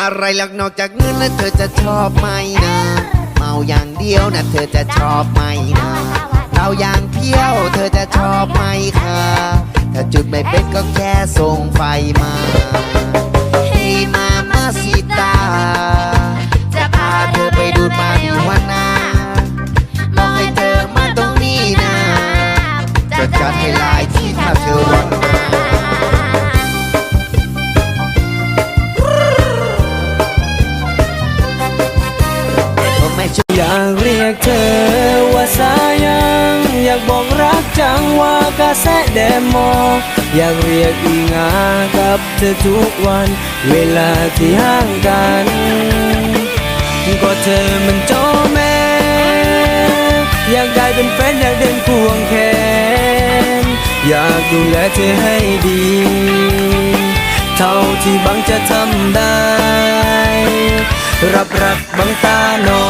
อะไรหลักนอกจากเงินแล้วเธอจะชอบไหมนะ เมาอย่างเดียวนะเธอจะชอบไหมนะเราอย่างเที่ยวเธอจะชอบไหมคะถ้าจุดไม่เป็นก็แค่ส่งไฟมาให้มามาสิตา จะพาเธอไปดูดมาดิวานาบอกให้เธอมาตรงนี้นะจะจัดให้ลายที่ถ้าเธอวันมา มไม่ช่วยอยากเรียกเธอว่าสายัง อยากบอกรักจังว่ากระแสแดมอ อยากเรียกอีงากับเธอทุกวัน เวลาที่ห่างกัน ก็เธอมันเจ้าแม่ อยากได้เป็นแฟนอยากเดินควงแขน อยากดูแลเธอให้ดี เท่าที่บังจะทำได้รับรักบังตาหน่อ